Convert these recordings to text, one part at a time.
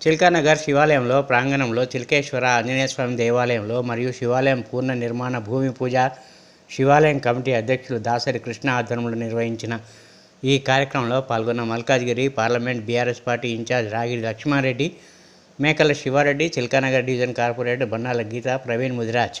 చిల్కానగర్ శివాలయంలో ప్రాంగణంలో చిల్కేశ్వర ఆంజనేయస్వామి దేవాలయంలో మరియు శివాలయం పూర్ణ నిర్మాణ భూమి పూజ శివాలయం కమిటీ అధ్యక్షులు దాసరి కృష్ణ ఆధ్వర్యంలో నిర్వహించిన ఈ కార్యక్రమంలో పాల్గొన్న Malkajgiri parliament BRS party in charge Ragidi Laxma Reddy Mekala Siva Reddy Chilkanagar division corporator Bannala Geetha Praveen Mudiraj.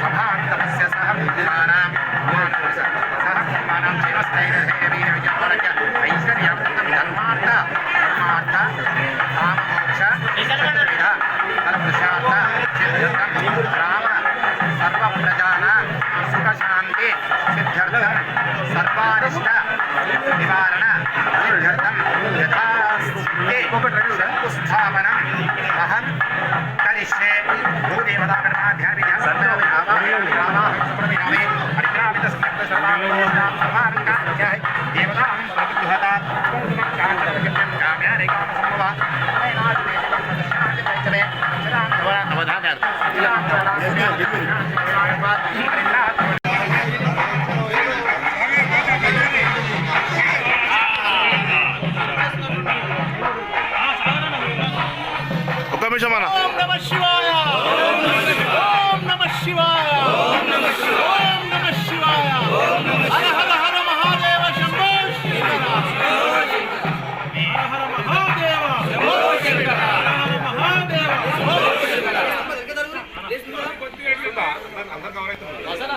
మాలిమన్ మాల్ మాలిమన్ మాల్ గంప సర్వప్రజాన సుఖశాంతి సిద్ధ్యర్థం సర్వారిష్ట నివారణ సిద్ధ్యర్థం యథాస్థితి శంకుస్థాపనం ఒక్క నిమిషం అన్న. శివాయ. ఓం నమ శివాయ. ఓం నమ శివాయ. ఓం నమ శివాయ. శంకర